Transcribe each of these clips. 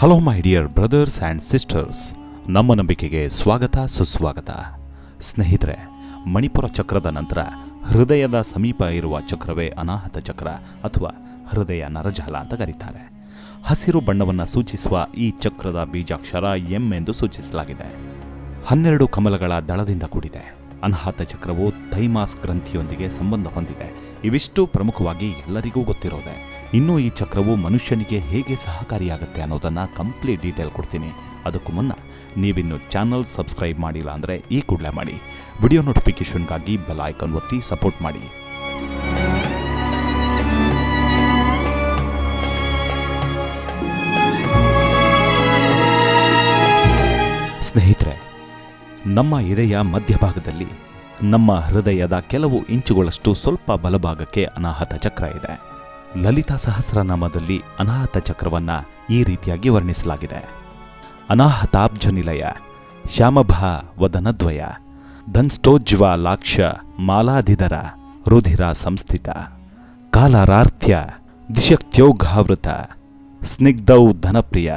Hello my dear brothers and sisters ನಮ್ಮ ನಂಬಿಕೆಗೆ ಸ್ವಾಗತ, ಸುಸ್ವಾಗತ. ಸ್ನೇಹಿತರೆ, ಮಣಿಪುರ ಚಕ್ರದ ನಂತರ ಹೃದಯದ ಸಮೀಪ ಇರುವ ಚಕ್ರವೇ ಅನಾಹತ ಚಕ್ರ ಅಥವಾ ಹೃದಯ ನರಜಾಲ ಅಂತ ಕರೀತಾರೆ. ಹಸಿರು ಬಣ್ಣವನ್ನು ಸೂಚಿಸುವ ಈ ಚಕ್ರದ ಬೀಜಾಕ್ಷರ ಎಂ ಎಂದು ಸೂಚಿಸಲಾಗಿದೆ. ಹನ್ನೆರಡು ಕಮಲಗಳ ದಳದಿಂದ ಕೂಡಿದೆ. ಅನಾಹತ ಚಕ್ರವು ಥೈಮಾಸ್ ಗ್ರಂಥಿಯೊಂದಿಗೆ ಸಂಬಂಧ ಹೊಂದಿದೆ. ಇವಿಷ್ಟು ಪ್ರಮುಖವಾಗಿ ಎಲ್ಲರಿಗೂ ಗೊತ್ತಿರೋದೆ. ಇನ್ನು ಈ ಚಕ್ರವು ಮನುಷ್ಯನಿಗೆ ಹೇಗೆ ಸಹಕಾರಿಯಾಗುತ್ತೆ ಅನ್ನೋದನ್ನು ಕಂಪ್ಲೀಟ್ ಡೀಟೇಲ್ ಕೊಡ್ತೀನಿ. ಅದಕ್ಕೂ ಮುನ್ನ ನೀವಿನ್ನು ಚಾನಲ್ ಸಬ್ಸ್ಕ್ರೈಬ್ ಮಾಡಿಲ್ಲ ಅಂದರೆ ಈ ಕೂಡಲೇ ಮಾಡಿ. ವಿಡಿಯೋ ನೋಟಿಫಿಕೇಷನ್ಗಾಗಿ ಬೆಲ್ ಐಕನ್ ಒತ್ತಿ ಸಪೋರ್ಟ್ ಮಾಡಿ. ಸ್ನೇಹಿತರೆ, ನಮ್ಮ ಎದೆಯ ಮಧ್ಯಭಾಗದಲ್ಲಿ ನಮ್ಮ ಹೃದಯದ ಕೆಲವು ಇಂಚುಗಳಷ್ಟು ಸ್ವಲ್ಪ ಬಲಭಾಗಕ್ಕೆ ಅನಾಹತ ಚಕ್ರ ಇದೆ. ಲಲಿತಾ ಸಹಸ್ರನಾಮದಲ್ಲಿ ಅನಾಹತ ಚಕ್ರವನ್ನ ಈ ರೀತಿಯಾಗಿ ವರ್ಣಿಸಲಾಗಿದೆ. ಅನಾಹತಾಬ್ಜನಿಲಯ, ಶ್ಯಾಮಭ ವದನದ್ವಯ ಧನ್ಸ್ಟೋಜ್ವ ಲಾಕ್ಷ ಮಾಲಾಧಿಧರ ರುಧಿರ ಸಂಸ್ಥಿತ ಕಾಲಾರಾರ್ಥ್ಯ ದಿಶಕ್ತ್ಯೋಘಾವೃತ, ಸ್ನಿಗ್ಧೌ ಧನಪ್ರಿಯ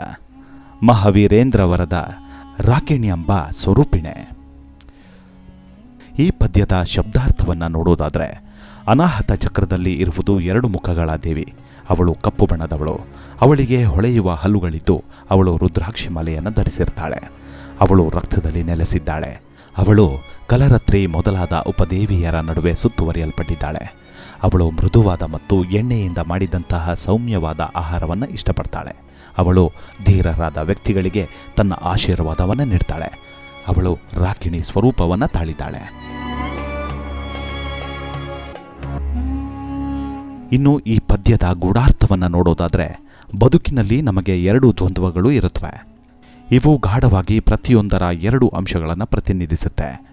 ಮಹಾವೀರೇಂದ್ರವರದ ವರದ ಎಂಬ ಸ್ವರೂಪಿಣೆ. ಈ ಪದ್ಯದ ಶಬ್ದಾರ್ಥವನ್ನು ನೋಡೋದಾದರೆ ಅನಾಹತ ಚಕ್ರದಲ್ಲಿ ಇರುವುದು ಎರಡು ಮುಖಗಳ ದೇವಿ. ಅವಳು ಕಪ್ಪು ಬಣ್ಣದವಳು. ಅವಳಿಗೆ ಹೊಳೆಯುವ ಹಲ್ಲುಗಳಿದ್ದು ಅವಳು ರುದ್ರಾಕ್ಷಿ ಮಾಲೆಯನ್ನು ಧರಿಸಿರ್ತಾಳೆ. ಅವಳು ರಕ್ತದಲ್ಲಿ ನೆಲೆಸಿದ್ದಾಳೆ. ಅವಳು ಕಲರತ್ರಿ ಮೊದಲಾದ ಉಪದೇವಿಯರ ನಡುವೆ ಸುತ್ತುವರಿಯಲ್ಪಟ್ಟಿದ್ದಾಳೆ. ಅವಳು ಮೃದುವಾದ ಮತ್ತು ಎಣ್ಣೆಯಿಂದ ಮಾಡಿದಂತಹ ಸೌಮ್ಯವಾದ ಆಹಾರವನ್ನು ಇಷ್ಟಪಡ್ತಾಳೆ. ಅವಳು ಧೀರರಾದ ವ್ಯಕ್ತಿಗಳಿಗೆ ತನ್ನ ಆಶೀರ್ವಾದವನ್ನು ನೀಡ್ತಾಳೆ. ಅವಳು ರಾಕಿಣಿ ಸ್ವರೂಪವನ್ನು ತಾಳಿದ್ದಾಳೆ. ಇನ್ನು ಈ ಪದ್ಯದ ಗೂಢಾರ್ಥವನ್ನು ನೋಡೋದಾದರೆ ಬದುಕಿನಲ್ಲಿ ನಮಗೆ ಎರಡು ದ್ವಂದ್ವಗಳು ಇರುತ್ತವೆ ಇವು ಗಾಢವಾಗಿ ಪ್ರತಿಯೊಂದರ ಎರಡು ಅಂಶಗಳನ್ನು ಪ್ರತಿನಿಧಿಸುತ್ತೆ.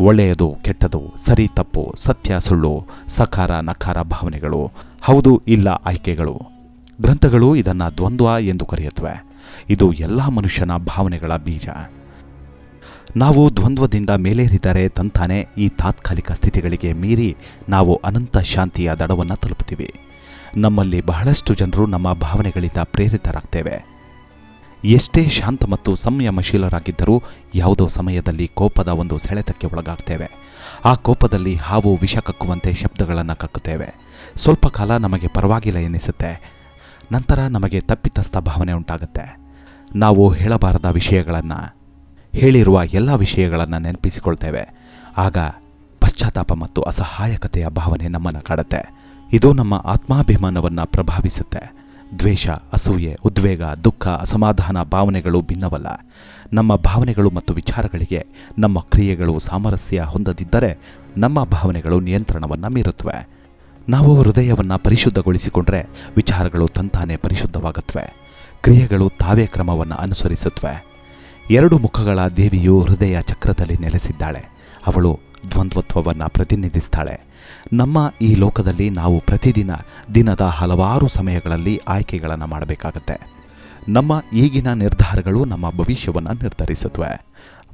ಒಳ್ಳೆಯದು, ಕೆಟ್ಟದು, ಸರಿ, ತಪ್ಪು, ಸತ್ಯ, ಸುಳ್ಳು, ಸಕಾರ, ನಕಾರ ಭಾವನೆಗಳು, ಹೌದು, ಇಲ್ಲ, ಆಯ್ಕೆಗಳು. ಗ್ರಂಥಗಳು ಇದನ್ನು ದ್ವಂದ್ವ ಎಂದು ಕರೆಯುತ್ತವೆ ಇದು ಎಲ್ಲ ಮನುಷ್ಯನ ಭಾವನೆಗಳ ಬೀಜ. ನಾವು ದ್ವಂದ್ವದಿಂದ ಮೇಲೇರಿದರೆ ತಂತಾನೆ ಈ ತಾತ್ಕಾಲಿಕ ಸ್ಥಿತಿಗಳಿಗೆ ಮೀರಿ ನಾವು ಅನಂತ ಶಾಂತಿಯ ದಡವನ್ನು ತಲುಪುತ್ತೀವಿ. ನಮ್ಮಲ್ಲಿ ಬಹಳಷ್ಟು ಜನರು ನಮ್ಮ ಭಾವನೆಗಳಿಂದ ಪ್ರೇರಿತರಾಗ್ತೇವೆ. ಎಷ್ಟೇ ಶಾಂತ ಮತ್ತು ಸಂಯಮಶೀಲರಾಗಿದ್ದರೂ ಯಾವುದೋ ಸಮಯದಲ್ಲಿ ಕೋಪದ ಒಂದು ಸೆಳೆತಕ್ಕೆ ಒಳಗಾಗ್ತೇವೆ. ಆ ಕೋಪದಲ್ಲಿ ಹಾವು ವಿಷ ಕಕ್ಕುವಂತೆ ಶಬ್ದಗಳನ್ನು ಕಕ್ಕುತ್ತೇವೆ. ಸ್ವಲ್ಪ ಕಾಲ ನಮಗೆ ಪರವಾಗಿಲ್ಲ ಎನಿಸುತ್ತೆ. ನಂತರ ನಮಗೆ ತಪ್ಪಿತಸ್ಥ ಭಾವನೆ ಉಂಟಾಗುತ್ತೆ. ನಾವು ಹೇಳಬಾರದ ವಿಷಯಗಳನ್ನು ಹೇಳಿರುವ ಎಲ್ಲ ವಿಷಯಗಳನ್ನು ನೆನಪಿಸಿಕೊಳ್ತೇವೆ. ಆಗ ಪಶ್ಚಾತ್ತಾಪ ಮತ್ತು ಅಸಹಾಯಕತೆಯ ಭಾವನೆ ನಮ್ಮನ್ನು ಕಾಡುತ್ತೆ. ಇದು ನಮ್ಮ ಆತ್ಮಾಭಿಮಾನವನ್ನು ಪ್ರಭಾವಿಸುತ್ತೆ. ದ್ವೇಷ, ಅಸೂಯೆ, ಉದ್ವೇಗ, ದುಃಖ, ಅಸಮಾಧಾನ ಭಾವನೆಗಳು ಭಿನ್ನವಲ್ಲ. ನಮ್ಮ ಭಾವನೆಗಳು ಮತ್ತು ವಿಚಾರಗಳಿಗೆ ನಮ್ಮ ಕ್ರಿಯೆಗಳು ಸಾಮರಸ್ಯ ಹೊಂದದಿದ್ದರೆ ನಮ್ಮ ಭಾವನೆಗಳು ನಿಯಂತ್ರಣವನ್ನು ಮೀರುತ್ತವೆ ನಾವು ಹೃದಯವನ್ನು ಪರಿಶುದ್ಧಗೊಳಿಸಿಕೊಂಡ್ರೆ ವಿಚಾರಗಳು ತಂತಾನೇ ಪರಿಶುದ್ಧವಾಗುತ್ತವೆ ಕ್ರಿಯೆಗಳು ತಾವೇ ಕ್ರಮವನ್ನು ಅನುಸರಿಸುತ್ತವೆ ಎರಡು ಮುಖಗಳ ದೇವಿಯು ಹೃದಯ ಚಕ್ರದಲ್ಲಿ ನೆಲೆಸಿದ್ದಾಳೆ. ಅವಳು ದ್ವಂದ್ವತ್ವವನ್ನು ಪ್ರತಿನಿಧಿಸ್ತಾಳೆ. ನಮ್ಮ ಈ ಲೋಕದಲ್ಲಿ ನಾವು ಪ್ರತಿದಿನ ದಿನದ ಹಲವಾರು ಸಮಯಗಳಲ್ಲಿ ಆಯ್ಕೆಗಳನ್ನು ಮಾಡಬೇಕಾಗತ್ತೆ. ನಮ್ಮ ಈಗಿನ ನಿರ್ಧಾರಗಳು ನಮ್ಮ ಭವಿಷ್ಯವನ್ನು ನಿರ್ಧರಿಸುತ್ತವೆ.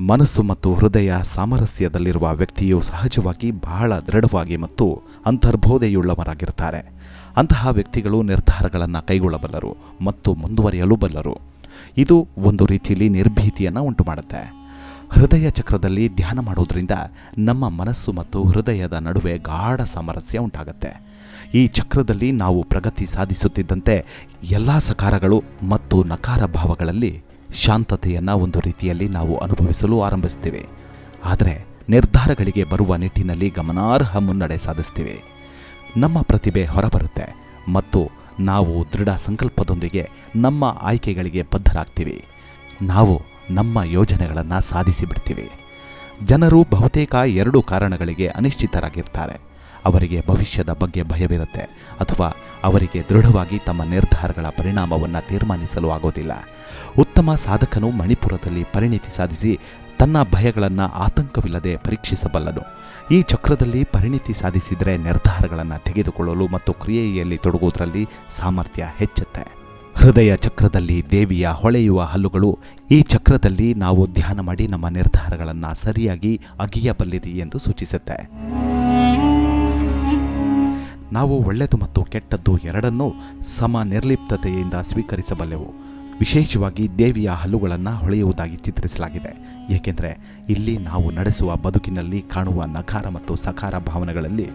ಮನಸ್ಸು ಮತ್ತು ಹೃದಯ ಸಾಮರಸ್ಯದಲ್ಲಿರುವ ವ್ಯಕ್ತಿಯು ಸಹಜವಾಗಿ ಬಹಳ ದೃಢವಾಗಿ ಮತ್ತು ಅಂತರ್ಬೋಧೆಯುಳ್ಳವರಾಗಿರ್ತಾರೆ. ಅಂತಹ ವ್ಯಕ್ತಿಗಳು ನಿರ್ಧಾರಗಳನ್ನು ಕೈಗೊಳ್ಳಬಲ್ಲರು ಮತ್ತು ಮುಂದುವರಿಯಲು ಬಲ್ಲರು. ಇದು ಒಂದು ರೀತಿಯಲ್ಲಿ ನಿರ್ಭೀತಿಯನ್ನು ಉಂಟು ಮಾಡುತ್ತೆ ಹೃದಯ ಚಕ್ರದಲ್ಲಿ ಧ್ಯಾನ ಮಾಡೋದ್ರಿಂದ ನಮ್ಮ ಮನಸ್ಸು ಮತ್ತು ಹೃದಯದ ನಡುವೆ ಗಾಢ ಸಾಮರಸ್ಯ ಉಂಟಾಗುತ್ತೆ. ಈ ಚಕ್ರದಲ್ಲಿ ನಾವು ಪ್ರಗತಿ ಸಾಧಿಸುತ್ತಿದ್ದಂತೆ ಎಲ್ಲ ಸಕಾರಗಳು ಮತ್ತು ನಕಾರ ಭಾವಗಳಲ್ಲಿ ಶಾಂತತೆಯನ್ನು ಒಂದು ರೀತಿಯಲ್ಲಿ ನಾವು ಅನುಭವಿಸಲು ಆರಂಭಿಸ್ತೀವಿ. ಆದರೆ ನಿರ್ಧಾರಗಳಿಗೆ ಬರುವ ನಿಟ್ಟಿನಲ್ಲಿ ಗಮನಾರ್ಹ ಮುನ್ನಡೆ ಸಾಧಿಸ್ತೀವಿ. ನಮ್ಮ ಪ್ರತಿಭೆ ಹೊರಬರುತ್ತೆ ಮತ್ತು ನಾವು ದೃಢ ಸಂಕಲ್ಪದೊಂದಿಗೆ ನಮ್ಮ ಆಯ್ಕೆಗಳಿಗೆ ಬದ್ಧರಾಗ್ತೀವಿ. ನಾವು ನಮ್ಮ ಯೋಜನೆಗಳನ್ನು ಸಾಧಿಸಿಬಿಡ್ತೀವಿ. ಜನರು ಬಹುತೇಕ ಎರಡು ಕಾರಣಗಳಿಗೆ ಅನಿಶ್ಚಿತರಾಗಿರ್ತಾರೆ. ಅವರಿಗೆ ಭವಿಷ್ಯದ ಬಗ್ಗೆ ಭಯವಿರುತ್ತೆ ಅಥವಾ ಅವರಿಗೆ ದೃಢವಾಗಿ ತಮ್ಮ ನಿರ್ಧಾರಗಳ ಪರಿಣಾಮವನ್ನು ತೀರ್ಮಾನಿಸಲು ಆಗೋದಿಲ್ಲ. ಉತ್ತಮ ಸಾಧಕನು ಮಣಿಪುರದಲ್ಲಿ ಪರಿಣಿತಿ ಸಾಧಿಸಿ ತನ್ನ ಭಯಗಳನ್ನು ಆತಂಕವಿಲ್ಲದೆ ಪರೀಕ್ಷಿಸಬಲ್ಲನು. ಈ ಚಕ್ರದಲ್ಲಿ ಪರಿಣಿತಿ ಸಾಧಿಸಿದರೆ ನಿರ್ಧಾರಗಳನ್ನು ತೆಗೆದುಕೊಳ್ಳಲು ಮತ್ತು ಕ್ರಿಯೆಯಲ್ಲಿ ತೊಡಗುವುದರಲ್ಲಿ ಸಾಮರ್ಥ್ಯ ಹೆಚ್ಚುತ್ತೆ. ಹೃದಯ ಚಕ್ರದಲ್ಲಿ ದೇವಿಯ ಹೊಳೆಯುವ ಹಲ್ಲುಗಳು, ಈ ಚಕ್ರದಲ್ಲಿ ನಾವು ಧ್ಯಾನ ಮಾಡಿ ನಮ್ಮ ನಿರ್ಧಾರಗಳನ್ನು ಸರಿಯಾಗಿ ಅಗಿಯಬಲ್ಲಿರಿ ಎಂದು ಸೂಚಿಸುತ್ತೆ. ನಾವು ಒಳ್ಳೆಯದು ಮತ್ತು ಕೆಟ್ಟದ್ದು ಎರಡನ್ನೂ ಸಮ ನಿರ್ಲಿಪ್ತತೆಯಿಂದ ಸ್ವೀಕರಿಸಬಲ್ಲೆವು. ವಿಶೇಷವಾಗಿ ದೇವಿಯ ಹಲ್ಲುಗಳನ್ನು ಹೊಳೆಯುವುದಾಗಿ ಚಿತ್ರಿಸಲಾಗಿದೆ. ಏಕೆಂದರೆ ಇಲ್ಲಿ ನಾವು ನಡೆಸುವ ಬದುಕಿನಲ್ಲಿ ಕಾಣುವ ನಕಾರ ಮತ್ತು ಸಕಾರ ಭಾವನೆಗಳಲ್ಲಿ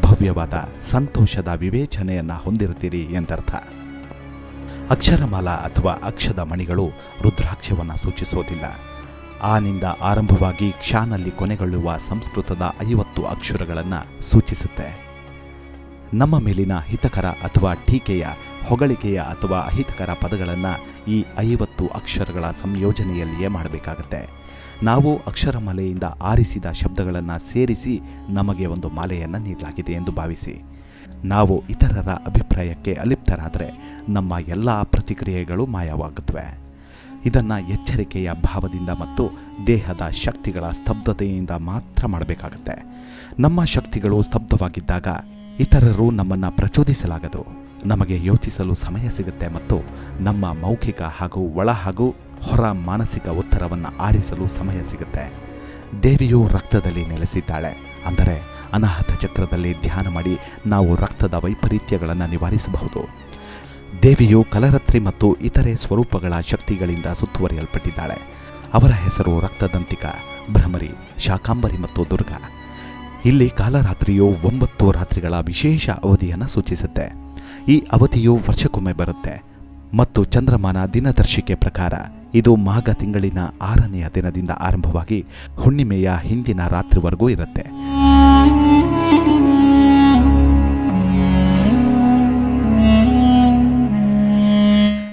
ಭವ್ಯವಾದ ಸಂತೋಷದ ವಿವೇಚನೆಯನ್ನು ಹೊಂದಿರುತ್ತೀರಿ ಎಂದರ್ಥ. ಅಕ್ಷರಮಾಲ ಅಥವಾ ಅಕ್ಷದ ಮಣಿಗಳು ರುದ್ರಾಕ್ಷವನ್ನು ಸೂಚಿಸೋದಿಲ್ಲ ಆನಿಂದ ಆರಂಭವಾಗಿ ಕ್ಷಾನಲ್ಲಿ ಕೊನೆಗೊಳ್ಳುವ ಸಂಸ್ಕೃತದ ಐವತ್ತು ಅಕ್ಷರಗಳನ್ನು ಸೂಚಿಸುತ್ತೆ. ನಮ್ಮ ಮೇಲಿನ ಹಿತಕರ ಅಥವಾ ಟೀಕೆಯ ಹೊಗಳಿಕೆಯ ಅಥವಾ ಅಹಿತಕರ ಪದಗಳನ್ನು ಈ ಐವತ್ತು ಅಕ್ಷರಗಳ ಸಂಯೋಜನೆಯಲ್ಲಿಯೇ ಮಾಡಬೇಕಾಗತ್ತೆ. ನಾವು ಅಕ್ಷರಮಾಲೆಯಿಂದ ಆರಿಸಿದ ಶಬ್ದಗಳನ್ನು ಸೇರಿಸಿ ನಮಗೆ ಒಂದು ಮಾಲೆಯನ್ನು ನೀಡಲಾಗಿದೆ ಎಂದು ಭಾವಿಸಿ. ನಾವು ಇತರರ ಅಭಿಪ್ರಾಯಕ್ಕೆ ಅಲಿಪ್ತರಾದರೆ ನಮ್ಮ ಎಲ್ಲ ಪ್ರತಿಕ್ರಿಯೆಗಳು ಮಾಯವಾಗುತ್ತವೆ. ಇದನ್ನು ಎಚ್ಚರಿಕೆಯ ಭಾವದಿಂದ ಮತ್ತು ದೇಹದ ಶಕ್ತಿಗಳ ಸ್ತಬ್ಧತೆಯಿಂದ ಮಾತ್ರ ಮಾಡಬೇಕಾಗುತ್ತೆ. ನಮ್ಮ ಶಕ್ತಿಗಳು ಸ್ತಬ್ಧವಾಗಿದ್ದಾಗ ಇತರರು ನಮ್ಮನ್ನು ಪ್ರಚೋದಿಸಲಾಗದು. ನಮಗೆ ಯೋಚಿಸಲು ಸಮಯ ಸಿಗುತ್ತೆ ಮತ್ತು ನಮ್ಮ ಮೌಖಿಕ ಹಾಗೂ ಒಳ ಹಾಗೂ ಹೊರ ಮಾನಸಿಕ ಉತ್ತರವನ್ನು ಆರಿಸಲು ಸಮಯ ಸಿಗುತ್ತೆ. ದೇವಿಯು ರಕ್ತದಲ್ಲಿ ನೆಲೆಸಿದ್ದಾಳೆ. ಅಂದರೆ ಅನಾಹತ ಚಕ್ರದಲ್ಲಿ ಧ್ಯಾನ ಮಾಡಿ ನಾವು ರಕ್ತದ ವೈಪರೀತ್ಯಗಳನ್ನು ನಿವಾರಿಸಬಹುದು. ದೇವಿಯು ಕಲರತ್ರಿ ಮತ್ತು ಇತರೆ ಸ್ವರೂಪಗಳ ಶಕ್ತಿಗಳಿಂದ ಸುತ್ತುವರಿಯಲ್ಪಟ್ಟಿದ್ದಾಳೆ. ಅವರ ಹೆಸರು ರಕ್ತದಂತಿಕ, ಭ್ರಮರಿ, ಶಾಕಾಂಬರಿ ಮತ್ತು ದುರ್ಗಾ. ಇಲ್ಲಿ ಕಾಲರಾತ್ರಿಯು ಒಂಬತ್ತು ರಾತ್ರಿಗಳ ವಿಶೇಷ ಅವಧಿಯನ್ನು ಸೂಚಿಸುತ್ತೆ. ಈ ಅವಧಿಯು ವರ್ಷಕ್ಕೊಮ್ಮೆ ಬರುತ್ತೆ. ಮತ್ತು ಚಂದ್ರಮಾನ ದಿನದರ್ಶಿಕೆ ಪ್ರಕಾರ, ಇದು ಮಾಘ ತಿಂಗಳಿನ ಆರನೆಯ ದಿನದಿಂದ ಆರಂಭವಾಗಿ ಹುಣ್ಣಿಮೆಯ ಹಿಂದಿನ ರಾತ್ರಿವರೆಗೂ ಇರುತ್ತೆ.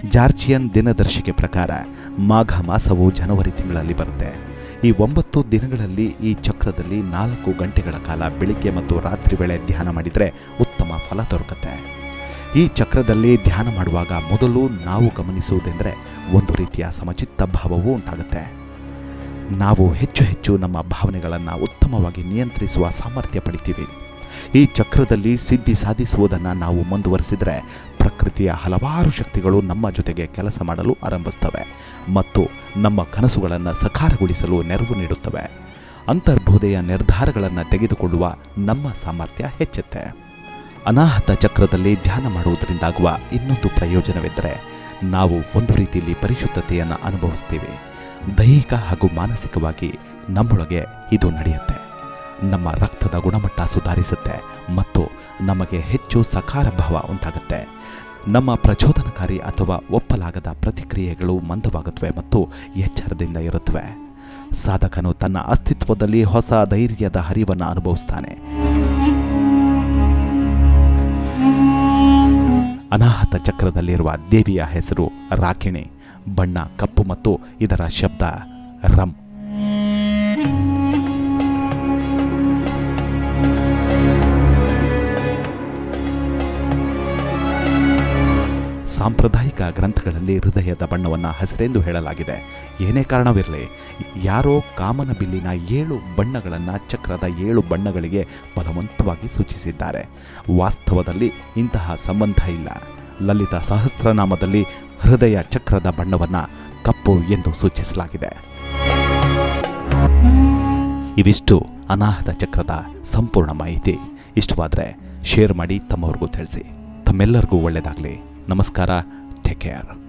ಜಾರ್ಜಿಯನ್ ದಿನದರ್ಶಿಕೆ ಪ್ರಕಾರ, ಮಾಘ ಮಾಸವು ಜನವರಿ ತಿಂಗಳಲ್ಲಿ ಬರುತ್ತೆ. ಈ ಒಂಬತ್ತು ದಿನಗಳಲ್ಲಿ ಈ ಚಕ್ರದಲ್ಲಿ ನಾಲ್ಕು ಗಂಟೆಗಳ ಕಾಲ ಬೆಳಿಗ್ಗೆ ಮತ್ತು ರಾತ್ರಿ ವೇಳೆ ಧ್ಯಾನ ಮಾಡಿದರೆ ಉತ್ತಮ ಫಲ ದೊರಕುತ್ತೆ. ಈ ಚಕ್ರದಲ್ಲಿ ಧ್ಯಾನ ಮಾಡುವಾಗ ಮೊದಲು ನಾವು ಗಮನಿಸುವುದೆಂದರೆ ಒಂದು ರೀತಿಯ ಸಮಚಿತ್ತ ಭಾವವು ಉಂಟಾಗುತ್ತೆ. ನಾವು ಹೆಚ್ಚು ಹೆಚ್ಚು ನಮ್ಮ ಭಾವನೆಗಳನ್ನು ಉತ್ತಮವಾಗಿ ನಿಯಂತ್ರಿಸುವ ಸಾಮರ್ಥ್ಯ ಪಡಿತೀವಿ. ಈ ಚಕ್ರದಲ್ಲಿ ಸಿದ್ಧಿ ಸಾಧಿಸುವುದನ್ನು ನಾವು ಮುಂದುವರಿಸಿದರೆ ಪ್ರಕೃತಿಯ ಹಲವಾರು ಶಕ್ತಿಗಳು ನಮ್ಮ ಜೊತೆಗೆ ಕೆಲಸ ಮಾಡಲು ಆರಂಭಿಸ್ತವೆ ಮತ್ತು ನಮ್ಮ ಕನಸುಗಳನ್ನು ಸಕಾರಗೊಳಿಸಲು ನೆರವು ನೀಡುತ್ತವೆ. ಅಂತರ್ಬೋಧೆಯ ನಿರ್ಧಾರಗಳನ್ನು ತೆಗೆದುಕೊಳ್ಳುವ ನಮ್ಮ ಸಾಮರ್ಥ್ಯ ಹೆಚ್ಚುತ್ತೆ. ಅನಾಹತ ಚಕ್ರದಲ್ಲಿ ಧ್ಯಾನ ಮಾಡುವುದರಿಂದಾಗುವ ಇನ್ನೊಂದು ಪ್ರಯೋಜನವೆಂದರೆ ನಾವು ಒಂದು ರೀತಿಯಲ್ಲಿ ಪರಿಶುದ್ಧತೆಯನ್ನು ಅನುಭವಿಸ್ತೀವಿ ದೈಹಿಕ ಹಾಗೂ ಮಾನಸಿಕವಾಗಿ ನಮ್ಮೊಳಗೆ ಇದು ನಡೆಯುತ್ತೆ. ನಮ್ಮ ರಕ್ತದ ಗುಣಮಟ್ಟ ಸುಧಾರಿಸುತ್ತೆ ಮತ್ತು ನಮಗೆ ಹೆಚ್ಚು ಸಕಾರ ಭಾವ ಉಂಟಾಗುತ್ತೆ. ನಮ್ಮ ಪ್ರಚೋದನಕಾರಿ ಅಥವಾ ಒಪ್ಪಲಾಗದ ಪ್ರತಿಕ್ರಿಯೆಗಳು ಮಂದವಾಗುತ್ತವೆ ಮತ್ತು ಎಚ್ಚರದಿಂದ ಇರುತ್ತವೆ. ಸಾಧಕನು ತನ್ನ ಅಸ್ತಿತ್ವದಲ್ಲಿ ಹೊಸ ಧೈರ್ಯದ ಹರಿವನ್ನು ಅನುಭವಿಸ್ತಾನೆ ಅನಾಹತ ಚಕ್ರದಲ್ಲಿರುವ ದೇವಿಯ ಹೆಸರು ರಾಕಿಣಿ ಬಣ್ಣ ಕಪ್ಪು ಮತ್ತು ಇದರ ಶಬ್ದ ರಮ್ ಸಾಂಪ್ರದಾಯಿಕ ಗ್ರಂಥಗಳಲ್ಲಿ ಹೃದಯದ ಬಣ್ಣವನ್ನು ಹಸಿರೆಂದು ಹೇಳಲಾಗಿದೆ. ಏನೇ ಕಾರಣವಿರಲಿ, ಯಾರೋ ಕಾಮನ ಬಿಲ್ಲಿನ ಏಳು ಬಣ್ಣಗಳನ್ನು ಚಕ್ರದ ಏಳು ಬಣ್ಣಗಳಿಗೆ ಬಲವಂತವಾಗಿ ಸೂಚಿಸಿದ್ದಾರೆ. ವಾಸ್ತವದಲ್ಲಿ ಇಂತಹ ಸಂಬಂಧ ಇಲ್ಲ. ಲಲಿತ ಸಹಸ್ರನಾಮದಲ್ಲಿ ಹೃದಯ ಚಕ್ರದ ಬಣ್ಣವನ್ನು ಕಪ್ಪು ಎಂದು ಸೂಚಿಸಲಾಗಿದೆ. ಇವಿಷ್ಟು ಅನಾಹತ ಚಕ್ರದ ಸಂಪೂರ್ಣ ಮಾಹಿತಿ. ಇಷ್ಟವಾದರೆ, ಶೇರ್ ಮಾಡಿ ತಮ್ಮವ್ರಿಗೂ ತಿಳಿಸಿ. ತಮ್ಮೆಲ್ಲರಿಗೂ ಒಳ್ಳೆಯದಾಗಲಿ ನಮಸ್ಕಾರ. Take care